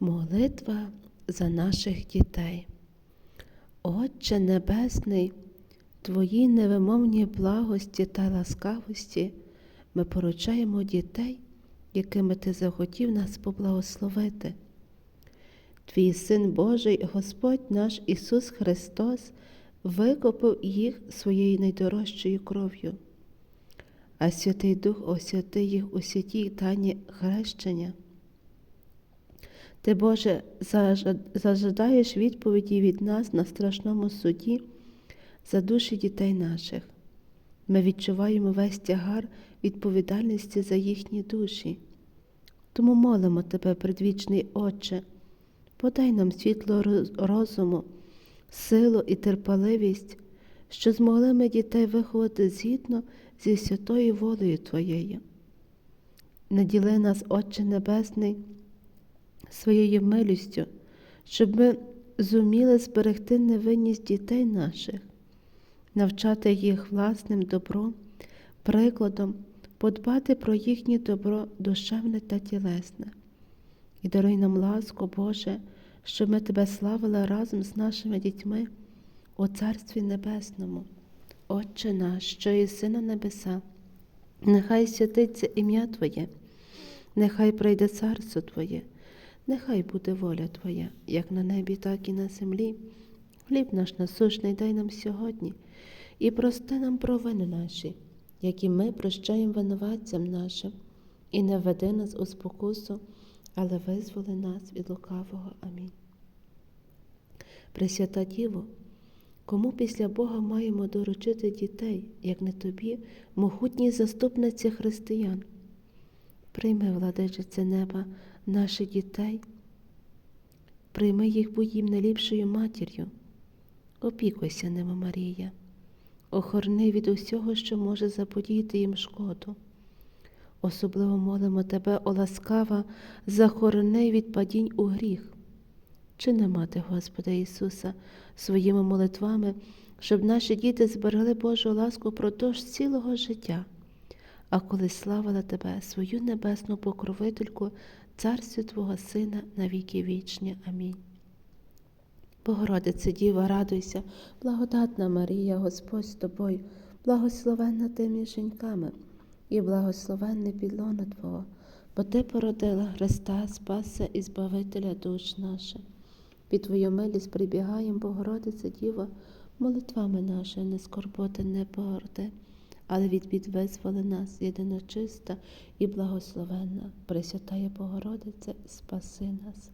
Молитва за наших дітей. Отче Небесний, Твої невимовні благості та ласкавості ми поручаємо дітей, якими Ти захотів нас поблагословити. Твій Син Божий, Господь наш Ісус Христос, викопив їх своєю найдорожчою кров'ю, а Святий Дух освяти їх у святій тані хрещення. Ти, Боже, зажадаєш відповіді від нас на страшному суді за душі дітей наших. Ми відчуваємо весь тягар відповідальності за їхні душі. Тому молимо Тебе, предвічний Отче, подай нам світло розуму, силу і терпеливість, що змогли ми дітей виховати згідно зі святою волею Твоєю. Наділи нас, Отче Небесний, своєю милістю, щоб ми зуміли зберегти невинність дітей наших, навчати їх власним добром, прикладом, подбати про їхнє добро душевне та тілесне. І даруй нам ласку, Боже, щоб ми Тебе славили разом з нашими дітьми у Царстві Небесному. Отче наш, що єси на небеса, нехай святиться ім'я Твоє, нехай прийде царство Твоє, нехай буде воля Твоя, як на небі, так і на землі. Хліб наш насушний дай нам сьогодні, і прости нам провини наші, які ми прощаємо винуватцям нашим, і не веди нас у спокусу, але визволи нас від лукавого. Амінь. Пресвята Діво, кому після Бога маємо доручити дітей, як не тобі, могутній заступниці християн? Прийми, владичице неба, наших дітей, прийми їх, будь їм матір'ю. Опікуйся ними, Марія, охорони від усього, що може заподіяти їм шкоду. Особливо молимо Тебе, о ласкава, захорони від падінь у гріх. Чи не мати Господа Ісуса своїми молитвами, щоб наші діти зберегли Божу ласку продовж цілого життя, а коли славила Тебе, свою небесну покровительку, царстві Твого Сина на віки вічні. Амінь. Богородице Діва, радуйся, благодатна Марія, Господь з тобою, благословенна ти між жінками, і благословенне підлона Твого, бо Ти породила Христа, Спаса і Збавителя душ наших. Під Твою милість прибігаєм, Богородице Діва, молитвами нашими не скорботи не погорди, але від бід визволи нас, єдиночиста і благословенна, Пресвятая Богородице, спаси нас.